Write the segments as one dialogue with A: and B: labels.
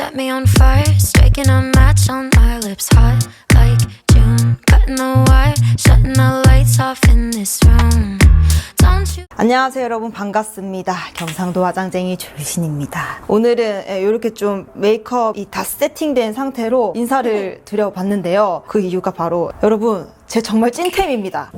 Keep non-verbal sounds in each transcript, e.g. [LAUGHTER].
A: Set me on fire, striking a match on our lips, hot like June. Cutting the wire, shutting the lights off in this room.
B: 안녕하세요 여러분 반갑습니다 경상도 화장쟁이 조유신입니다 오늘은 이렇게 좀 메이크업이 다 세팅된 상태로 인사를 드려봤는데요 그 이유가 바로 여러분 제 정말 찐템입니다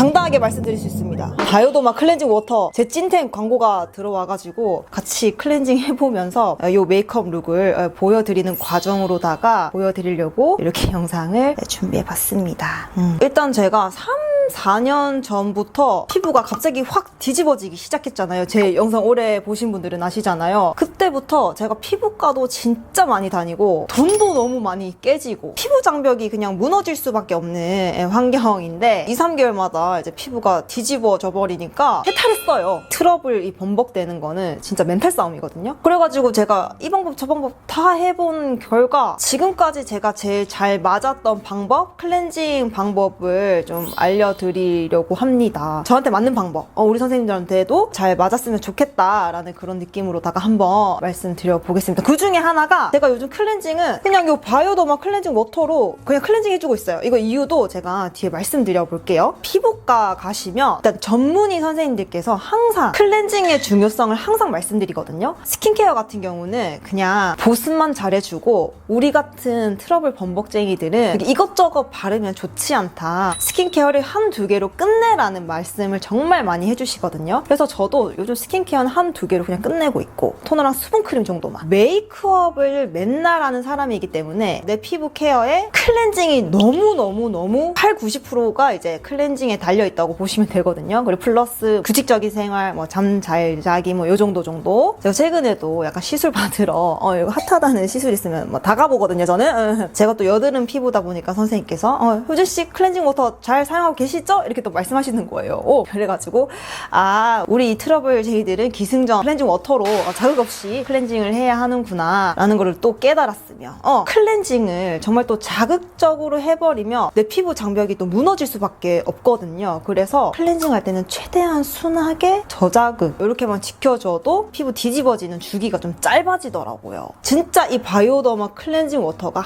B: 당당하게 말씀드릴 수 있습니다 바이오도마 클렌징 워터 제 찐템 광고가 들어와가지고 같이 클렌징 해보면서 이 메이크업 룩을 어, 보여드리는 과정으로다가 보여드리려고 이렇게 [LAUGHS] 영상을 준비해봤습니다 음. 일단 제가 3 4년 전부터 피부가 갑자기 확 뒤집어지기 시작했잖아요. 제 영상 오래 보신 분들은 아시잖아요. 그때부터 제가 피부과도 진짜 많이 다니고 돈도 너무 많이 깨지고 피부 장벽이 그냥 무너질 수밖에 없는 환경인데 2, 3개월마다 이제 피부가 뒤집어져 버리니까 해탈했어요. 트러블이 번복되는 거는 진짜 멘탈 싸움이거든요. 그래가지고 제가 이 방법 저 방법 다 해본 결과 지금까지 제가 제일 잘 맞았던 방법 클렌징 방법을 좀 알려드리려고 합니다. 저한테 맞는 방법 어, 우리 선생님들한테도 잘 맞았으면 좋겠다라는 그런 느낌으로다가 한번 말씀드려 보겠습니다. 그 중에 하나가 제가 요즘 클렌징은 그냥 요 바이오더마 클렌징 워터로 그냥 클렌징 해주고 있어요. 이거 이유도 제가 뒤에 말씀드려 볼게요. 피부 과 가시면 일단 전문의 선생님들께서 항상 클렌징의 중요성을 항상 말씀드리거든요. 스킨케어 같은 경우는 그냥 보습만 잘해주고 우리 같은 트러블 범벅쟁이들은 이것저것 바르면 좋지 않다. 스킨케어를 한두 개로 끝내라는 말씀을 정말 많이 해주시거든요. 그래서 저도 요즘 스킨케어는 한두 개로 그냥 끝내고 있고 토너랑 수분크림 정도만. 메이크업을 맨날 하는 사람이기 때문에 내 피부 케어에 클렌징이 너무너무너무 8, 90%가 이제 클렌징에 달려 있다고 보시면 되거든요. 그리고 플러스 규칙적인 생활, 뭐 잠 잘 자기 뭐 요 정도 정도. 제가 최근에도 약간 시술 받으러 어 이거 핫하다는 시술 있으면 뭐 다 가보거든요. 저는 [LAUGHS] 제가 또 여드름 피부다 보니까 선생님께서 어 효진 씨 클렌징 워터 잘 사용하고 계시죠? 이렇게 또 말씀하시는 거예요. 오 그래가지고 아 우리 이 트러블 제이들은 기승전 클렌징 워터로 어, 자극 없이 클렌징을 해야 하는구나 라는 거를 또 깨달았으며 어 클렌징을 정말 또 자극적으로 해버리면 내 피부 장벽이 또 무너질 수밖에 없거든요. 그래서 클렌징 할 때는 최대한 순하게 저자극 이렇게만 지켜줘도 피부 뒤집어지는 주기가 좀 짧아지더라고요. 진짜 이 바이오더마 클렌징 워터가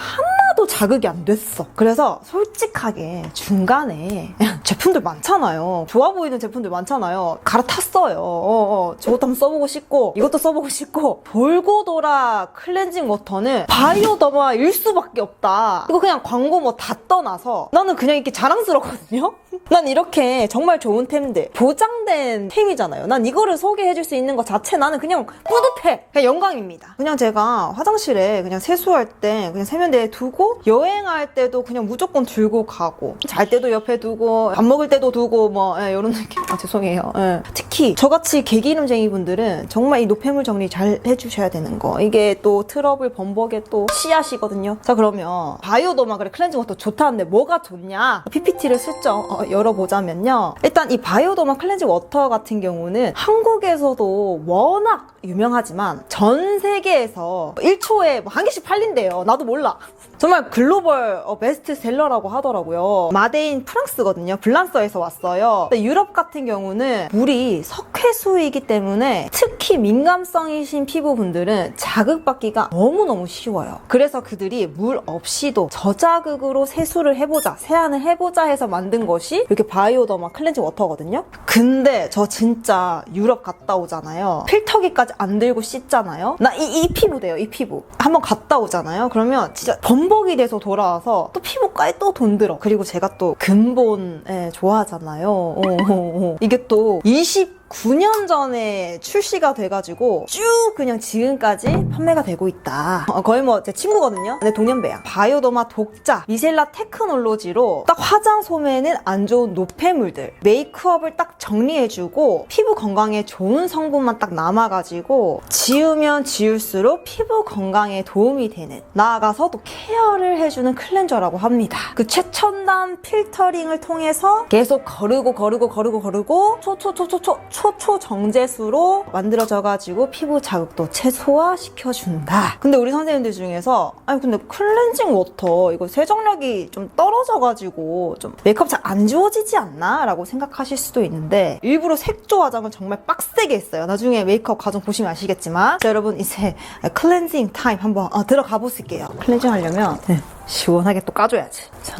B: 하나도 자극이 안 됐어. 그래서 솔직하게 중간에 [LAUGHS] 제품들 많잖아요. 좋아 보이는 제품들 많잖아요. 갈아탔어요. 어, 어. 저것도 한번 써보고 싶고 이것도 써보고 싶고 돌아 클렌징 워터는 바이오더마일 수밖에 없다. 이거 그냥 광고 뭐 다 떠나서 나는 그냥 이렇게 자랑스럽거든요. [LAUGHS] 난 이렇게 정말 좋은 템들 보장된 템이잖아요. 난 이거를 소개해줄 수 있는 것 자체 나는 그냥 뿌듯해. 그냥 영광입니다. 그냥 제가 화장실에 그냥 세수할 때 그냥 세면대에 두고 여행할 때도 그냥 무조건 들고 가고 잘 때도 옆에 두고 밥 먹을 때도 두고 뭐 예, 이런 느낌. 아 죄송해요. 예. 특히 저같이 개기름쟁이 분들은 정말 이 노폐물 정리 잘 해주셔야 되는 거. 이게 또 트러블 범벅의 또 씨앗이거든요. 자 그러면 바이오도마 그래 클렌징 워터 좋다는데 뭐가 좋냐? PPT를 슬쩍 어, 열어보자면요. 일단 이 바이오도마 클렌징 워터 같은 경우는 한국에서도 워낙 유명하지만 전 세계에서 1초에 뭐한 개씩 팔린대요. 나도 몰라. 정말 글로벌 어, 베스트셀러라고 하더라고요. 마데인 프랑스거든요. 블란서에서 왔어요. 근데 유럽 같은 경우는 물이 석회수이기 때문에 특히 민감성이신 피부분들은 자극받기가 너무너무 쉬워요. 그래서 그들이 물 없이도 저자극으로 세수를 해보자, 세안을 해보자 해서 만든 것이 이렇게 바이오더마 클렌징 워터거든요. 근데 저 진짜 유럽 갔다 오잖아요. 필터기까지 안 들고 씻잖아요. 나 이 이 피부돼요, 이 피부. 한번 갔다 오잖아요. 그러면 진짜 범벅 이 돼서 돌아와서 또 피부과에 또 돈 들어. 그리고 제가 또 근본에 좋아하잖아요. 어, 어, 어. 이게 또 20. 9년 전에 출시가 돼가지고 쭉 그냥 지금까지 판매가 되고 있다. 어, 거의 뭐 제 친구거든요. 내 동년배야. 바이오더마 독자 미셀라 테크놀로지로 딱 화장 솜에는 안 좋은 노폐물들, 메이크업을 딱 정리해주고 피부 건강에 좋은 성분만 딱 남아가지고 지우면 지울수록 피부 건강에 도움이 되는 나아가서 또 케어를 해주는 클렌저라고 합니다. 그 최첨단 필터링을 통해서 계속 거르고 거르고 거르고 거르고 초초초초초 초초 정제수로 만들어져가지고 피부 자극도 최소화시켜준다. 근데 우리 선생님들 중에서 아니 근데 클렌징 워터 이거 세정력이 좀 떨어져가지고 좀 메이크업 잘 안 지워지지 않나? 라고 생각하실 수도 있는데 일부러 색조 화장을 정말 빡세게 했어요. 나중에 메이크업 과정 보시면 아시겠지만 자 여러분 이제 클렌징 타임 한번 어, 들어가 보실게요. 클렌징 하려면 네, 시원하게 또 까줘야지. 자.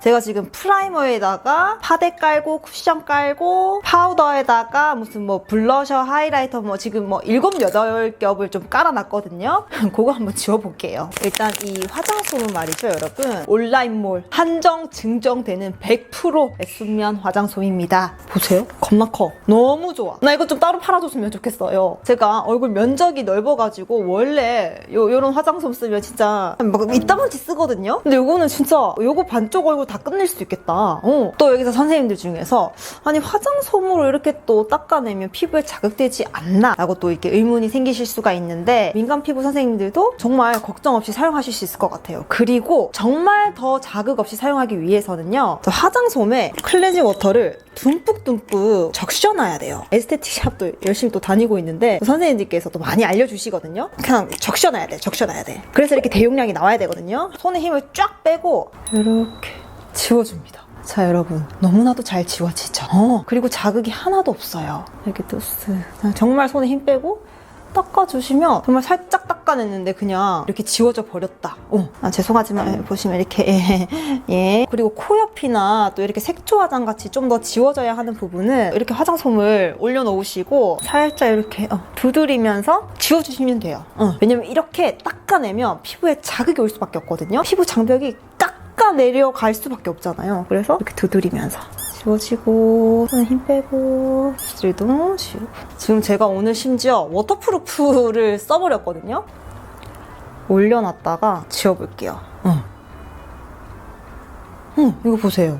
B: 제가 지금 프라이머에다가 파데 깔고 쿠션 깔고 파우더에다가 무슨 뭐 블러셔 하이라이터 뭐 지금 뭐 일곱 여덟 겹을 좀 깔아놨거든요. [LAUGHS] 그거 한번 지워볼게요. 일단 이 화장솜은 말이죠 여러분 온라인몰 한정 증정되는 100% 순면 화장솜입니다. 보세요. 겁나 커. 너무 좋아. 나 이거 좀 따로 팔아줬으면 좋겠어요. 제가 얼굴 면적이 넓어가지고 원래 요, 요런 화장솜 쓰면 진짜 막 이따만치 쓰거든요. 근데 요거는 진짜 요거 반쪽 얼굴 다 끝낼 수 있겠다. 어. 또 여기서 선생님들 중에서 아니 화장 솜으로 이렇게 또 닦아내면 피부에 자극되지 않나? 라고 또 이렇게 의문이 생기실 수가 있는데 민감 피부 선생님들도 정말 걱정 없이 사용하실 수 있을 것 같아요. 그리고 정말 더 자극 없이 사용하기 위해서는요. 저 화장솜에 클렌징 워터를 듬뿍듬뿍 적셔놔야 돼요. 에스테틱 샵도 열심히 또 다니고 있는데 선생님들께서 또 많이 알려주시거든요. 그냥 적셔놔야 돼, 적셔놔야 돼. 그래서 이렇게 대용량이 나와야 되거든요. 손에 힘을 쫙 빼고 이렇게 지워줍니다. 자 여러분 너무나도 잘 지워지죠. 어, 그리고 자극이 하나도 없어요. 이렇게 또 쓱. 그냥 정말 손에 힘 빼고 닦아주시면 정말 살짝 닦아냈는데 그냥 이렇게 지워져 버렸다. 어, 아, 죄송하지만 보시면 이렇게 예, [LAUGHS] 예. 그리고 코 옆이나 또 이렇게 색조 화장 같이 좀 더 지워져야 하는 부분은 이렇게 화장솜을 올려놓으시고 살짝 이렇게 어, 두드리면서 지워주시면 돼요. 어, 왜냐면 이렇게 닦아내면 피부에 자극이 올 수밖에 없거든요. 피부 장벽이 깎아 내려갈 수밖에 없잖아요. 그래서 이렇게 두드리면서 지워지고 손에 힘 빼고 입술도 지우고 지금 제가 오늘 심지어 워터프루프를 써버렸거든요. 올려놨다가 지워볼게요. 어. 어, 이거 보세요.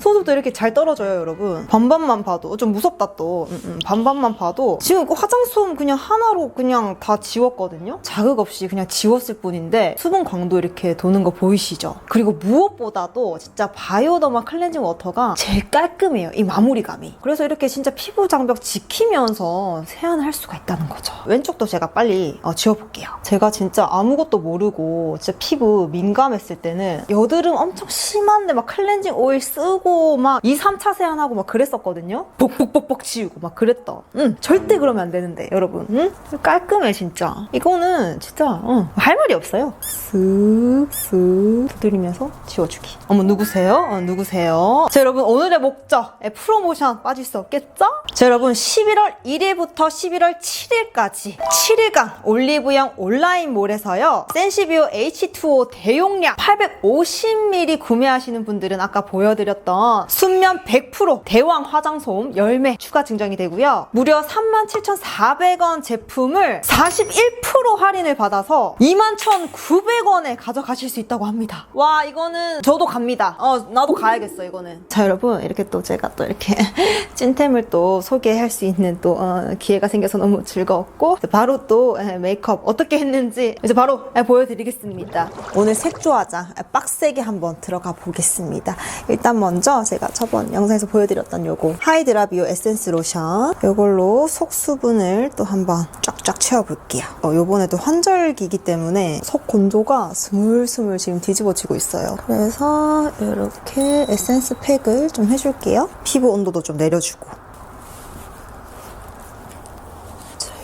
B: 손톱도 이렇게 잘 떨어져요, 여러분. 반반만 봐도 좀 무섭다 또. 음, 음, 반반만 봐도 지금 그 화장솜 그냥 하나로 그냥 다 지웠거든요. 자극 없이 그냥 지웠을 뿐인데 수분 광도 이렇게 도는 거 보이시죠? 그리고 무엇보다도 진짜 바이오더마 클렌징 워터가 제일 깔끔해요. 이 마무리감이. 그래서 이렇게 진짜 피부 장벽 지키면서 세안할 수가 있다는 거죠. 왼쪽도 제가 빨리 어, 지워볼게요. 제가 진짜 아무것도 모르고 진짜 피부 민감했을 때는 여드름 엄청 심한데 막 클렌징 오일 쓰고 막 2, 3차 세안하고 막 그랬었거든요. 복복복복 지우고 막 그랬다. 응, 절대 그러면 안 되는데 여러분. 응? 깔끔해 진짜. 이거는 진짜 어, 할 말이 없어요. 쓱쓱 두드리면서 지워주기. 어머 누구세요? 어, 누구세요? 자 여러분 오늘의 목적 예, 프로모션 빠질 수 없겠죠? 자 여러분 11월 1일부터 11월 7일까지 7일간 올리브영 온라인몰에서요 센시비오 H2O 대용량 850ml 구매하시는 분들은 아까 보여드렸던 순면 100% 대왕 화장솜 열매 추가 증정이 되고요 무려 37,400원 제품을 41% 할인을 받아서 21,900원에 가져가실 수 있다고 합니다 와 이거는 저도 갑니다 어 나도 가야겠어 이거는 자 여러분 이렇게 또 제가 또 이렇게 [LAUGHS] 찐템을 또 소개할 수 있는 또 어, 기회가 생겨서 너무 즐거웠고 바로 또 에, 메이크업 어떻게 했는지 이제 바로 에, 보여드리겠습니다. 오늘 색조 화장 에, 빡세게 한번 들어가 보겠습니다. 일단 먼저 제가 저번 영상에서 보여드렸던 요거 하이드라비오 에센스 로션 요걸로 속 수분을 또 한번 쫙쫙 채워볼게요. 어, 요번에도 환절기이기 때문에 속 건조가 스물스물 지금 뒤집어지고 있어요. 그래서 이렇게 에센스 팩을 좀 해줄게요. 피부 온도도 좀 내려주고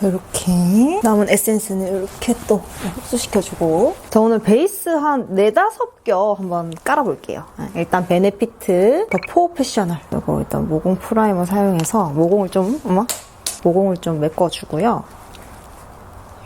B: 이렇게. 남은 에센스는 이렇게 또 흡수시켜주고. 저 오늘 베이스 한 네다섯 겹 한번 깔아볼게요. 아, 일단 베네피트 더포 패셔널. 이거 일단 모공 프라이머 사용해서 모공을 좀 어머? 모공을 좀 메꿔주고요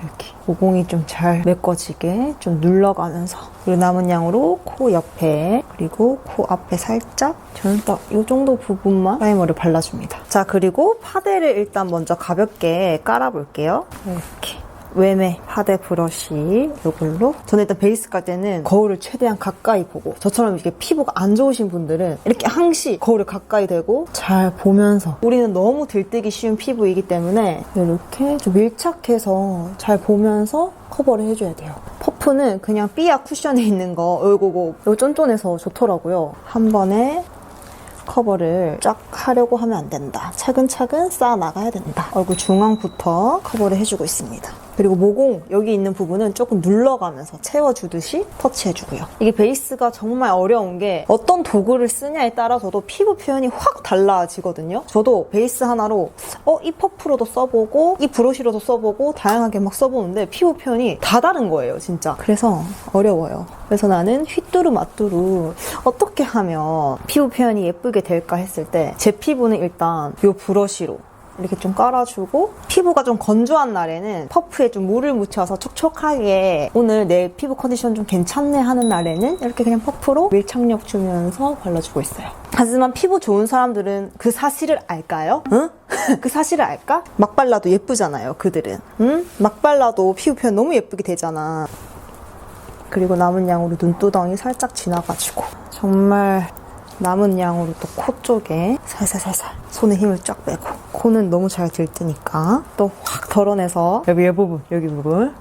B: 이렇게 모공이 좀 잘 메꿔지게 좀 눌러가면서 그리고 남은 양으로 코 옆에 그리고 코 앞에 살짝 저는 딱 이 정도 부분만 프라이머를 발라줍니다. 자 그리고 파데를 일단 먼저 가볍게 깔아볼게요. 이렇게 웸의 파데 브러쉬 이걸로 저는 일단 베이스 깔 때는 거울을 최대한 가까이 보고 저처럼 이렇게 피부가 안 좋으신 분들은 이렇게 항시 거울을 가까이 대고 잘 보면서 우리는 너무 들뜨기 쉬운 피부이기 때문에 이렇게 좀 밀착해서 잘 보면서 커버를 해줘야 돼요. 퍼프는 그냥 삐아 쿠션에 있는 거 요거고 요 쫀쫀해서 좋더라고요. 한 번에 커버를 쫙 하려고 하면 안 된다. 차근차근 쌓아 나가야 된다. 얼굴 중앙부터 커버를 해주고 있습니다. 그리고 모공 여기 있는 부분은 조금 눌러가면서 채워주듯이 터치해주고요. 이게 베이스가 정말 어려운 게 어떤 도구를 쓰냐에 따라서도 피부 표현이 확 달라지거든요. 저도 베이스 하나로 어, 이 퍼프로도 써보고 이 브러쉬로도 써보고 다양하게 막 써보는데 피부 표현이 다 다른 거예요, 진짜. 그래서 어려워요. 그래서 나는 휘뚜루 마뚜루 어떻게 하면 피부 표현이 예쁘게 될까 했을 때 제 피부는 일단 이 브러쉬로 이렇게 좀 깔아주고 피부가 좀 건조한 날에는 퍼프에 좀 물을 묻혀서 촉촉하게 오늘 내 피부 컨디션 좀 괜찮네 하는 날에는 이렇게 그냥 퍼프로 밀착력 주면서 발라주고 있어요. 하지만 피부 좋은 사람들은 그 사실을 알까요? 응? [LAUGHS] 그 사실을 알까? 막 발라도 예쁘잖아요, 그들은. 응? 막 발라도 피부 표현 너무 예쁘게 되잖아. 그리고 남은 양으로 눈두덩이 살짝 지나가지고 정말 남은 양으로 또 코 쪽에 살살살살 손에 힘을 쫙 빼고 코는 너무 잘 들뜨니까 또 확 덜어내서 여기 이 부분 여기 부분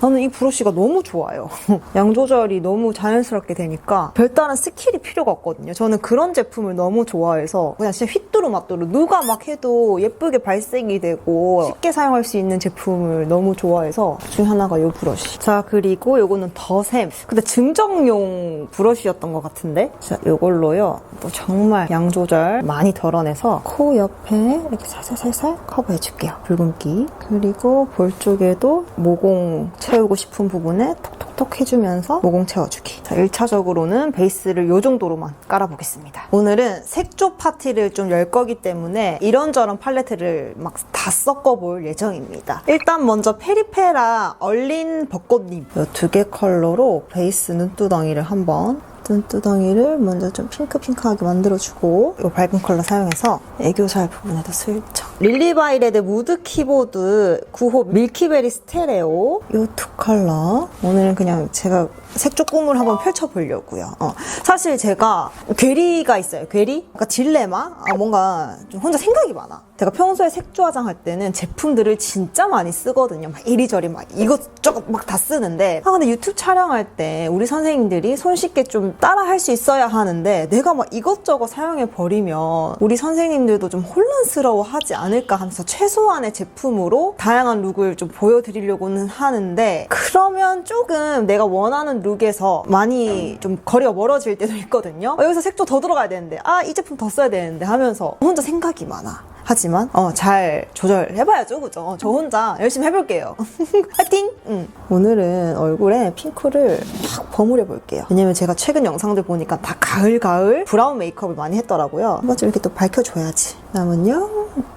B: 나는 이 브러쉬가 너무 좋아요. [LAUGHS] 양 조절이 너무 자연스럽게 되니까 별다른 스킬이 필요가 없거든요. 저는 그런 제품을 너무 좋아해서 그냥 진짜 휘뚜루 마뚜루 누가 막 해도 예쁘게 발색이 되고 쉽게 사용할 수 있는 제품을 너무 좋아해서 그 중에 하나가 이 브러쉬. 자 그리고 요거는 더샘. 근데 증정용 브러쉬였던 것 같은데? 자 요걸로요. 또 정말 양 조절 많이 덜어내서 코 옆에 이렇게 살살살살 커버해 줄게요. 붉은기. 그리고 볼 쪽에도 모공 채우고 싶은 부분에 톡톡톡 해주면서 모공 채워주기. 자 1차적으로는 베이스를 요 정도로만 깔아보겠습니다. 오늘은 색조 파티를 좀 열 거기 때문에 이런저런 팔레트를 막 다 섞어볼 예정입니다. 일단 먼저 페리페라 얼린 벚꽃님 이두 개 컬러로 베이스 눈두덩이를 한번 눈두덩이를 먼저 좀 핑크핑크하게 만들어주고 이 밝은 컬러 사용해서 애교살 부분에도 슬쩍 릴리바이레드 무드 키보드 9호 밀키베리 스테레오 이 두 컬러 오늘은 그냥 제가 색조 꿈을 한번 펼쳐보려고요 어. 사실 제가 괴리가 있어요 괴리? 그러니까 딜레마? 아, 뭔가 좀 혼자 생각이 많아 제가 평소에 색조 화장할 때는 제품들을 진짜 많이 쓰거든요. 막 이리저리 막 이것저것 막 다 쓰는데. 아 근데 유튜브 촬영할 때 우리 선생님들이 손쉽게 좀 따라 할 수 있어야 하는데 내가 막 이것저것 사용해 버리면 우리 선생님들도 좀 혼란스러워 하지 않을까 하면서 최소한의 제품으로 다양한 룩을 좀 보여드리려고는 하는데 그러면 조금 내가 원하는 룩에서 많이 좀 거리가 멀어질 때도 있거든요. 어, 여기서 색조 더 들어가야 되는데. 아 이 제품 더 써야 되는데 하면서 혼자 생각이 많아 하지만 어, 잘 조절해봐야죠 그죠? 어, 저 혼자 열심히 해볼게요. [LAUGHS] 화이팅! 응. 오늘은 얼굴에 핑크를 확 버무려 볼게요. 왜냐면 제가 최근 영상들 보니까 다 가을 가을 브라운 메이크업을 많이 했더라고요. 한 번쯤 이렇게 또 밝혀줘야지. 남은요?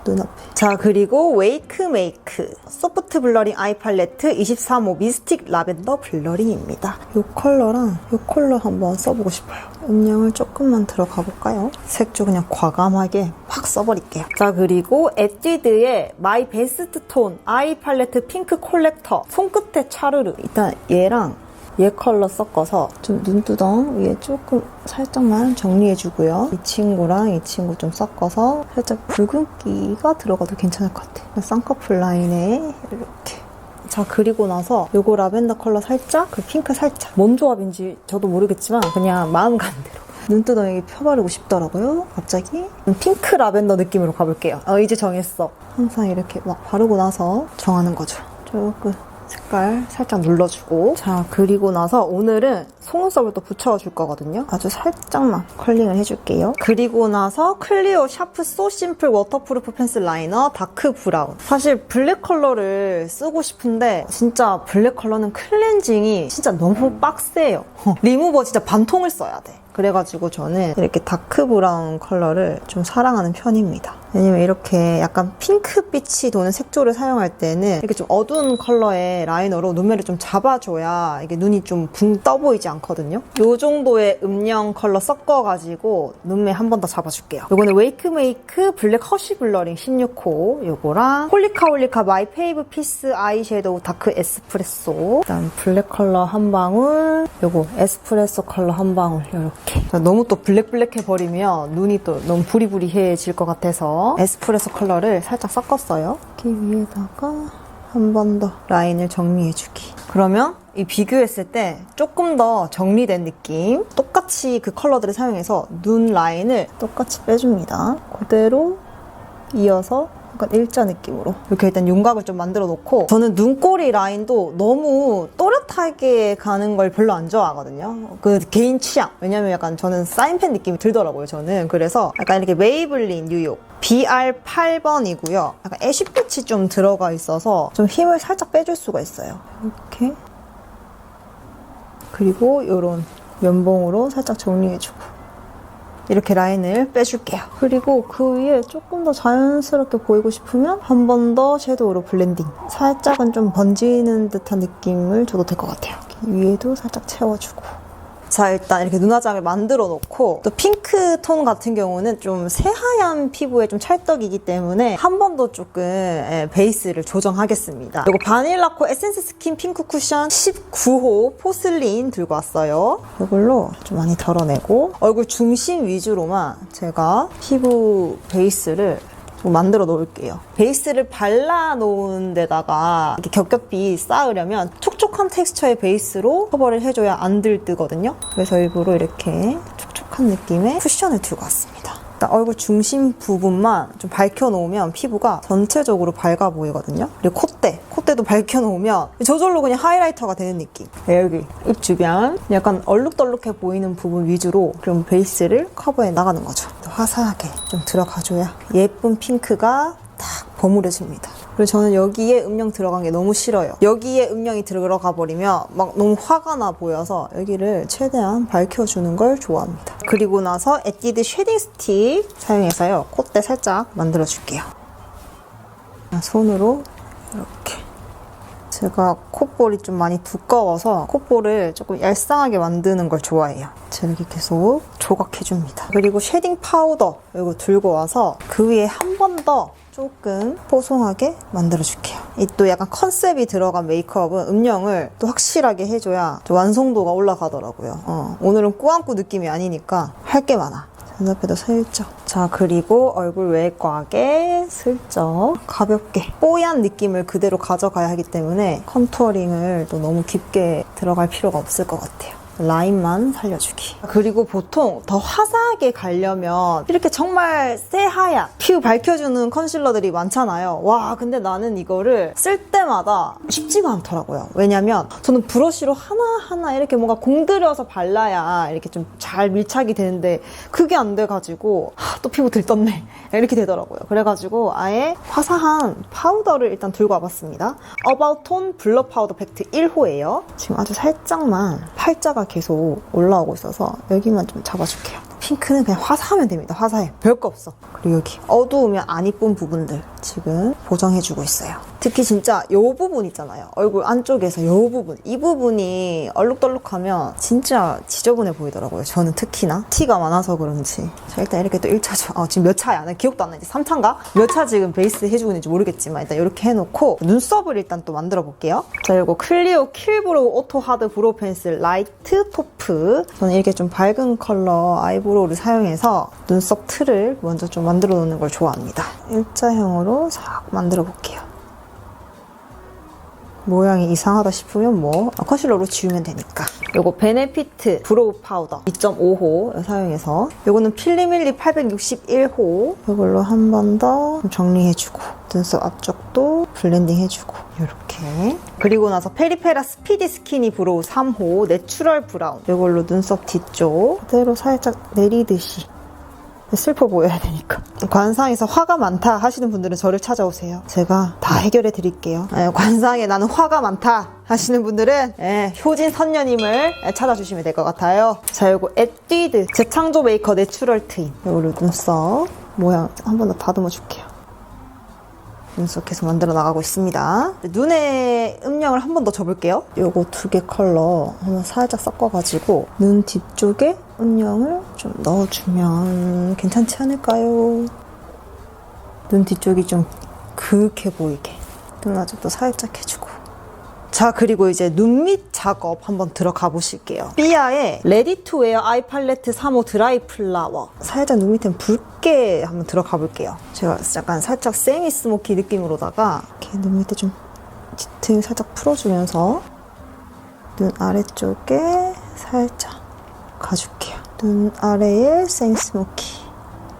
B: 눈앞에. 자 그리고 웨이크 메이크. 소프트 블러링 아이 팔레트 23호 미스틱 라벤더 블러링입니다. 이 컬러랑 이 컬러 한번 써보고 싶어요. 음영을 조금만 들어가 볼까요? 색조 그냥 과감하게 확 써버릴게요. 자 그리고 에뛰드의 마이 베스트 톤 아이 팔레트 핑크 콜렉터 손끝에 차르르 일단 얘랑 얘 컬러 섞어서 좀 눈두덩 위에 조금 살짝만 정리해주고요. 이 친구랑 이 친구 좀 섞어서 살짝 붉은기가 들어가도 괜찮을 것 같아요. 쌍꺼풀 라인에 이렇게 자 그리고 나서 요거 라벤더 컬러 살짝 그 핑크 살짝 뭔 조합인지 저도 모르겠지만 그냥 마음 가는 대로 눈두덩이 펴바르고 싶더라고요. 갑자기? 핑크 라벤더 느낌으로 가볼게요. 어 이제 정했어. 항상 이렇게 막 바르고 나서 정하는 거죠. 조금 색깔 살짝 눌러주고. 자 그리고 나서 오늘은 속눈썹을 또 붙여줄 거거든요. 아주 살짝만 컬링을 해줄게요. 그리고 나서 클리오 샤프 소 심플 워터프루프 펜슬 라이너 다크 브라운. 사실 블랙 컬러를 쓰고 싶은데 진짜 블랙 컬러는 클렌징이 진짜 너무 빡세요. [LAUGHS] 리무버 진짜 반통을 써야 돼 그래가지고 저는 이렇게 다크 브라운 컬러를 좀 사랑하는 편입니다. 왜냐면 이렇게 약간 핑크빛이 도는 색조를 사용할 때는 이렇게 좀 어두운 컬러의 라이너로 눈매를 좀 잡아줘야 이게 눈이 좀 붕 떠 보이지 않거든요. 이 정도의 음영 컬러 섞어가지고 눈매 한 번 더 잡아줄게요. 요거는 웨이크메이크 블랙 허쉬 블러링 16호 요거랑 홀리카 홀리카 마이 페이브 피스 아이섀도우 다크 에스프레소 그다음 블랙 컬러 한 방울 요거 에스프레소 컬러 한 방울 이렇게 너무 또 블랙블랙해 버리면 눈이 또 너무 부리부리해질 것 같아서 에스프레소 컬러를 살짝 섞었어요 이렇게 위에다가 한 번 더 라인을 정리해주기 그러면 이 비교했을 때 조금 더 정리된 느낌. 똑같이 그 컬러들을 사용해서 눈 라인을 똑같이 빼줍니다. 그대로 이어서 약간 일자 느낌으로. 이렇게 일단 윤곽을 좀 만들어 놓고 저는 눈꼬리 라인도 너무 또렷하게 가는 걸 별로 안 좋아하거든요. 그 개인 취향. 왜냐면 약간 저는 사인펜 느낌이 들더라고요 저는. 그래서 약간 이렇게 메이블린 뉴욕. BR8번이고요. 약간 애쉬빛이 좀 들어가 있어서 좀 힘을 살짝 빼줄 수가 있어요. 이렇게. 그리고 이런 면봉으로 살짝 정리해주고 이렇게 라인을 빼줄게요. 그리고 그 위에 조금 더 자연스럽게 보이고 싶으면 한 번 더 섀도우로 블렌딩. 살짝은 좀 번지는 듯한 느낌을 줘도 될 것 같아요. 위에도 살짝 채워주고. 자, 일단 이렇게 눈화장을 만들어 놓고 또 핑크 톤 같은 경우는 좀 새하얀 피부에 좀 찰떡이기 때문에 한 번 더 조금 예, 베이스를 조정하겠습니다. 그리고 바닐라코 에센스 스킨 핑크 쿠션 19호 포슬린 들고 왔어요. 이걸로 좀 많이 덜어내고 얼굴 중심 위주로만 제가 피부 베이스를 좀 만들어 놓을게요. 베이스를 발라 놓은 데다가 이렇게 겹겹이 쌓으려면 촉촉한 텍스처의 베이스로 커버를 해줘야 안 들뜨거든요. 그래서 일부러 이렇게 촉촉한 느낌의 쿠션을 들고 왔습니다. 얼굴 중심 부분만 좀 밝혀 놓으면 피부가 전체적으로 밝아 보이거든요. 그리고 콧대, 콧대도 밝혀 놓으면 저절로 그냥 하이라이터가 되는 느낌. 네, 여기 입 주변 약간 얼룩덜룩해 보이는 부분 위주로 그럼 베이스를 커버해 나가는 거죠. 화사하게 좀 들어가줘야 예쁜 핑크가 딱 버무려집니다. 그리고 저는 여기에 음영 들어간 게 너무 싫어요. 여기에 음영이 들어가 버리면 막 너무 화가 나 보여서 여기를 최대한 밝혀주는 걸 좋아합니다. 그리고 나서 에뛰드 쉐딩 스틱 사용해서요. 콧대 살짝 만들어줄게요. 손으로 이렇게 제가 콧볼이 좀 많이 두꺼워서 콧볼을 조금 얄쌍하게 만드는 걸 좋아해요. 제가 이렇게 계속 조각해줍니다. 그리고 쉐딩 파우더 이거 들고 와서 그 위에 한 번 더 조금 뽀송하게 만들어줄게요. 이 또 약간 컨셉이 들어간 메이크업은 음영을 또 확실하게 해줘야 또 완성도가 올라가더라고요. 어, 오늘은 꾸안꾸 느낌이 아니니까 할 게 많아. 눈앞에도 살짝. 자, 그리고 얼굴 외곽에 슬쩍 가볍게 뽀얀 느낌을 그대로 가져가야 하기 때문에 컨투어링을 또 너무 깊게 들어갈 필요가 없을 것 같아요. 라인만 살려주기. 그리고 보통 더 화사하게 가려면 이렇게 정말 새하얀 피부 밝혀주는 컨실러들이 많잖아요. 와, 근데 나는 이거를 쓸 때마다 쉽지가 않더라고요. 왜냐면 저는 브러쉬로 하나하나 이렇게 뭔가 공들여서 발라야 이렇게 좀 잘 밀착이 되는데 그게 안 돼가지고 하, 또 피부 들떴네. [LAUGHS] 이렇게 되더라고요. 그래가지고 아예 화사한 파우더를 일단 들고 와봤습니다. Tone 블러 파우더 팩트 1호예요. 지금 아주 살짝만 팔자가 계속 올라오고 있어서 여기만 좀 잡아줄게요. 핑크는 그냥 화사하면 됩니다. 화사해. 별거 없어. 그리고 여기 어두우면 안 이쁜 부분들 지금 보정해주고 있어요. 특히 진짜 이 부분 있잖아요. 얼굴 안쪽에서 이 부분. 이 부분이 얼룩덜룩하면 진짜 지저분해 보이더라고요. 저는 특히나. 티가 많아서 그런지. 자, 일단 이렇게 또 1차죠. 아, 지금 몇 차야? 나 기억도 안 나지. 3차인가? 몇 차 지금 베이스 해주고 있는지 모르겠지만 일단 이렇게 해놓고 눈썹을 일단 또 만들어 볼게요. 자, 이거 클리오 킬브로우 오토 하드 브로우 펜슬 라이트 토프. 저는 이렇게 좀 밝은 컬러 아이브로우를 사용해서 눈썹 틀을 먼저 좀 만들어 놓는 걸 좋아합니다. 일자형으로 싹 만들어 볼게요. 모양이 이상하다 싶으면 뭐 컨실러로 지우면 되니까. 요거 베네피트 브로우 파우더 2.5호 사용해서. 요거는 필리밀리 861호. 이걸로 한 번 더 정리해주고 눈썹 앞쪽도 블렌딩 해주고 이렇게. 그리고 나서 페리페라 스피디 스키니 브로우 3호 내추럴 브라운. 이걸로 눈썹 뒤쪽 그대로 살짝 내리듯이 슬퍼 보여야 되니까. 관상에서 화가 많다 하시는 분들은 저를 찾아오세요. 제가 다 해결해 드릴게요. 예, 관상에 나는 화가 많다 하시는 분들은 예, 효진 선녀님을 예, 찾아주시면 될 것 같아요. 자, 요거 에뛰드 재창조 메이커 내추럴 트임. 요걸로 눈썹 모양 한 번 더 다듬어 줄게요. 눈썹 계속 만들어 나가고 있습니다. 눈에 음영을 한 번 더 줘볼게요. 요거 두 개 컬러 한번 살짝 섞어가지고 눈 뒤쪽에 음영을 좀 넣어주면 괜찮지 않을까요? 눈 뒤쪽이 좀 그윽해 보이게 눈 아직도 살짝 해주고 자 그리고 이제 눈 밑 작업 한번 들어가 보실게요 삐아의 레디 투 웨어 아이 팔레트 3호 드라이 플라워 살짝 눈 밑에 붉게 한번 들어가 볼게요 제가 약간 살짝 세미 스모키 느낌으로다가 이렇게 눈 밑에 좀 짙을 살짝 풀어주면서 눈 아래쪽에 살짝 가줄게요. 눈 아래에 생스모키.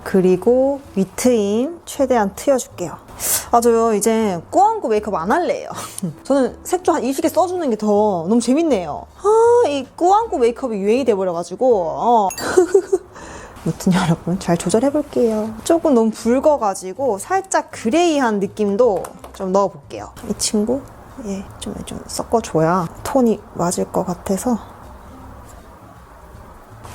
B: 그리고 위트임 최대한 트여줄게요. 아, 저요, 이제 꾸안꾸 메이크업 안 할래요. [LAUGHS] 저는 색조 한 20개 써주는 게 더 너무 재밌네요. 아, 이 꾸안꾸 메이크업이 유행이 돼버려가지고, 어. [LAUGHS] 무튼 여러분, 잘 조절해볼게요. 조금 너무 붉어가지고 살짝 그레이한 느낌도 좀 넣어볼게요. 이 친구, 예, 좀, 좀 섞어줘야 톤이 맞을 것 같아서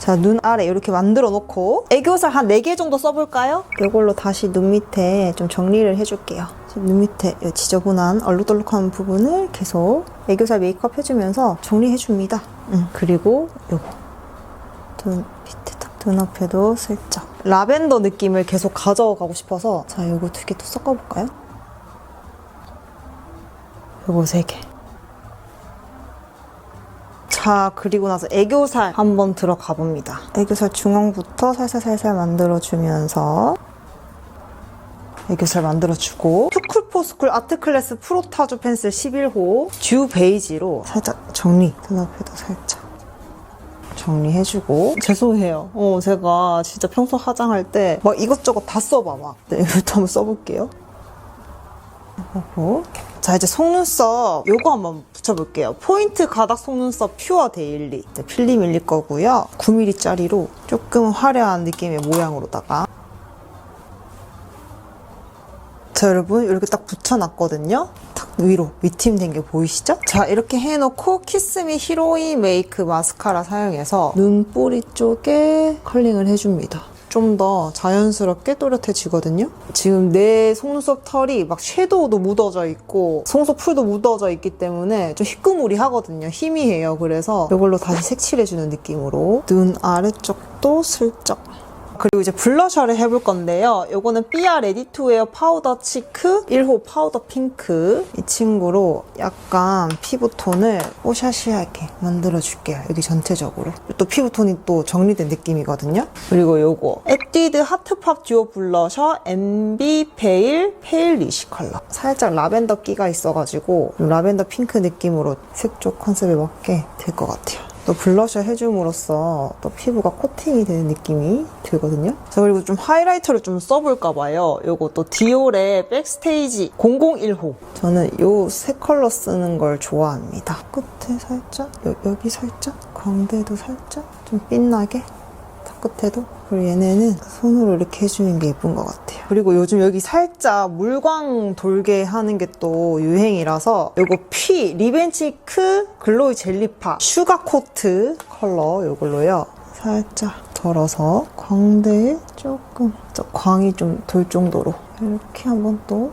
B: 자, 눈 아래 이렇게 만들어 놓고 애교살 한 4개 정도 써볼까요? 이걸로 다시 눈 밑에 좀 정리를 해줄게요. 눈 밑에 이 지저분한 얼룩덜룩한 부분을 계속 애교살 메이크업 해주면서 정리해줍니다. 음, 그리고 요거 눈 밑에 딱 눈앞에도 슬쩍 라벤더 느낌을 계속 가져가고 싶어서 자, 요거 두 개 또 섞어볼까요? 요거 세 개. 자, 그리고 나서 애교살 한번 들어가 봅니다. 애교살 중앙부터 살살살살 만들어주면서 애교살 만들어주고 큐쿨포스쿨 아트클래스 프로타주 펜슬 11호 듀 베이지로 살짝 정리 눈앞에도 살짝 정리해주고. 죄송해요. 어 제가 진짜 평소 화장할 때 막 이것저것 다 써봐 막 네, 이것도 한번 써볼게요. 하고 자 이제 속눈썹 요거 한번 붙여볼게요. 포인트 가닥 속눈썹 퓨어 데일리. 네, 밀릴 거고요. 9mm짜리로 조금 화려한 느낌의 모양으로다가. 자 여러분 이렇게 딱 붙여놨거든요. 딱 위로 위팀 된 게 보이시죠? 자 이렇게 해놓고 키스미 히로인 메이크 마스카라 사용해서 눈꼬리 쪽에 컬링을 해줍니다 좀 더 자연스럽게 또렷해지거든요. 지금 내 속눈썹 털이 막 섀도우도 묻어져 있고 속눈썹 풀도 묻어져 있기 때문에 좀 희끄무리하거든요. 희미해요. 그래서 이걸로 다시 색칠해주는 느낌으로 눈 아래쪽도 슬쩍 그리고 이제 블러셔를 해볼 건데요. 요거는 삐아 레디투웨어 파우더 치크 1호 파우더 핑크 이 친구로 약간 피부톤을 뽀샤시하게 만들어줄게요. 여기 전체적으로. 또 피부톤이 또 정리된 느낌이거든요. 그리고 요거 에뛰드 하트팝 듀오 블러셔 MB 페일 페일 리시 컬러. 살짝 라벤더 끼가 있어가지고 라벤더 핑크 느낌으로 색조 컨셉에 맞게 될 것 같아요. 또 블러셔 해줌으로써 또 피부가 코팅이 되는 느낌이 들거든요. 자, 그리고 좀 하이라이터를 좀 써볼까 봐요. 요거 또 디올의 백스테이지 001호. 저는 요 세 컬러 쓰는 걸 좋아합니다. 끝에 살짝, 여, 여기 살짝, 광대도 살짝 좀 빛나게 다 끝에도 그리고 얘네는 손으로 이렇게 해주는 게 예쁜 것 같아요. 그리고 요즘 여기 살짝 물광 돌게 하는 게 또 유행이라서 요거 피 리벤치크 글로이 젤리파 슈가 코트 컬러 요걸로요. 살짝 덜어서 광대에 조금 저 광이 좀 돌 정도로 이렇게 한번 또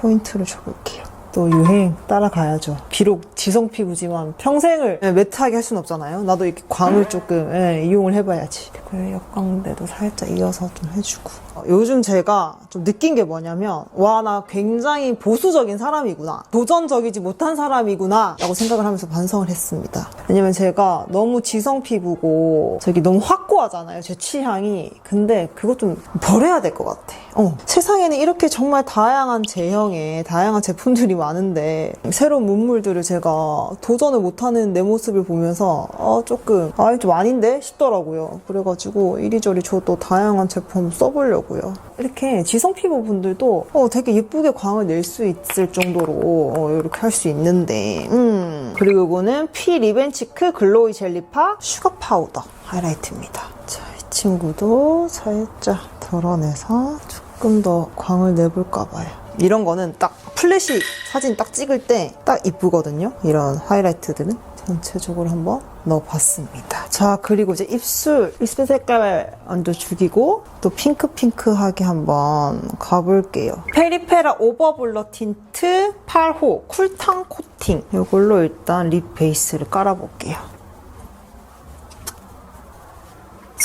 B: 포인트를 줘볼게요. 또 유행 따라가야죠. 비록 지성 피부지만 평생을 예, 매트하게 할순 없잖아요. 나도 이렇게 광을 조금 예, 이용을 해봐야지. 그리고 옆광대도 살짝 이어서 좀 해주고. 어, 요즘 제가 좀 느낀 게 뭐냐면 와 나 굉장히 보수적인 사람이구나. 도전적이지 못한 사람이구나 라고 생각을 하면서 반성을 했습니다. 왜냐면 제가 너무 지성 피부고 저기 너무 확고하잖아요. 제 취향이. 근데 그거 좀 버려야 될 것 같아. 어, 세상에는 이렇게 정말 다양한 제형의 다양한 제품들이 많은데 새로운 문물들을 제가 도전을 못하는 내 모습을 보면서 아 조금 아 좀 아닌데 싶더라고요. 그래가지고 이리저리 저도 다양한 제품 써보려고요. 이렇게 지성 피부 분들도 어, 되게 예쁘게 광을 낼 수 있을 정도로 어, 이렇게 할 수 있는데 음 그리고 이거는 피 리벤치크 글로이 젤리파 슈가 파우더 하이라이트입니다. 자, 이 친구도 살짝 덜어내서 조금 더 광을 내볼까 봐요. 이런 거는 딱 플래시 사진 딱 찍을 때 딱 이쁘거든요. 이런 하이라이트들은 전체적으로 한번 넣어봤습니다. 자 그리고 이제 입술 입술 색깔을 먼저 죽이고 또 핑크핑크하게 한번 가볼게요. 페리페라 오버블러 틴트 8호 쿨탕 코팅 이걸로 일단 립 베이스를 깔아볼게요.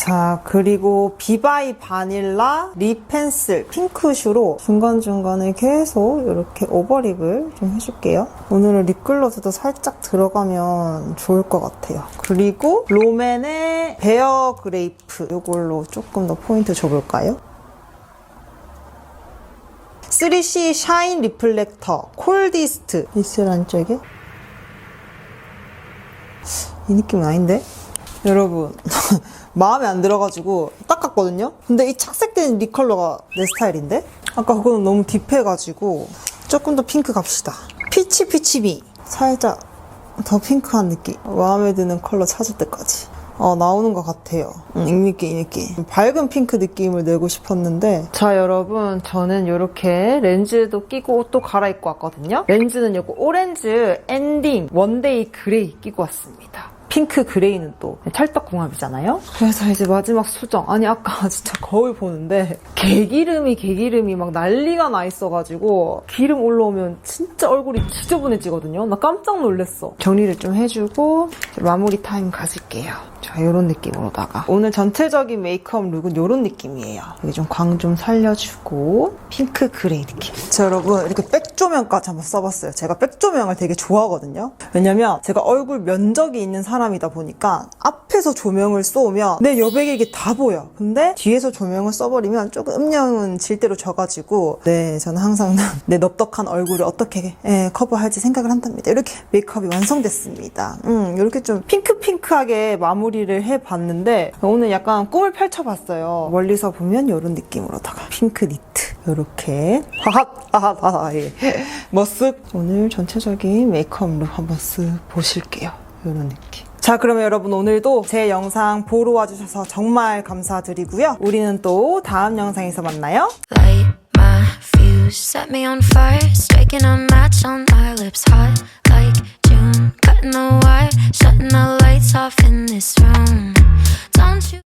B: 자, 그리고 비바이 바닐라 립 펜슬 핑크슈로 중간중간에 계속 이렇게 오버립을 좀 해줄게요. 오늘은 립글로즈도 살짝 들어가면 좋을 것 같아요. 그리고 롬앤의 베어 그레이프 이걸로 조금 더 포인트 줘볼까요? 3C 샤인 리플렉터 콜디스트 입술 안쪽에 이 느낌은 아닌데? 여러분 [LAUGHS] 마음에 안 들어가지고 닦았거든요? 근데 이 착색된 립 컬러가 내 스타일인데? 아까 그거는 너무 딥해가지고 조금 더 핑크 갑시다 피치 피치비 살짝 더 핑크한 느낌 마음에 드는 컬러 찾을 때까지 어, 나오는 것 같아요. 음, 이 느낌, 이 느낌. 밝은 핑크 느낌을 내고 싶었는데. 자, 여러분. 저는 이렇게 렌즈도 끼고 옷도 갈아입고 왔거든요. 렌즈는 요거 오렌지 엔딩 원데이 그레이 끼고 왔습니다. 핑크 그레이는 또 찰떡궁합이잖아요. 그래서 이제 마지막 수정. 아니 아까 [LAUGHS] 진짜 거울 보는데 개기름이 개기름이 막 난리가 나 있어가지고 기름 올라오면 진짜 얼굴이 지저분해지거든요. 나 깜짝 놀랐어. 정리를 좀 해주고 마무리 타임 가질게요. 자, 이런 느낌으로다가 오늘 전체적인 메이크업 룩은 이런 느낌이에요. 여기 좀 광 좀 살려주고 핑크 그레이 느낌. 자, 여러분 이렇게 백조명까지 한번 써봤어요. 제가 백조명을 되게 좋아하거든요. 왜냐면 제가 얼굴 면적이 있는 사람 이다 보니까 앞에서 조명을 쏘면 내 여백이 다 보여. 근데 뒤에서 조명을 써버리면 조금 음영은 질대로 져가지고 네, 저는 항상 [LAUGHS] 내 넙덕한 얼굴을 어떻게 예, 커버할지 생각을 한답니다. 이렇게 메이크업이 완성됐습니다. 음, 이렇게 좀 핑크핑크하게 마무리를 해봤는데 오늘 약간 꿈을 펼쳐봤어요. 멀리서 보면 이런 느낌으로다가 핑크 니트 이렇게 하핫 하핫 하핫 예. [LAUGHS] 머쓱 오늘 전체적인 메이크업 룩 한번 쓱 보실게요. 이런 느낌. 자 그러면 여러분 오늘도 제 영상 보러 와주셔서 정말 감사드리고요. 우리는 또 다음 영상에서 만나요.
A: set me on fire Striking a match on my lips Hot
B: like June Cutting the wire Shutting the lights off in this room Don't you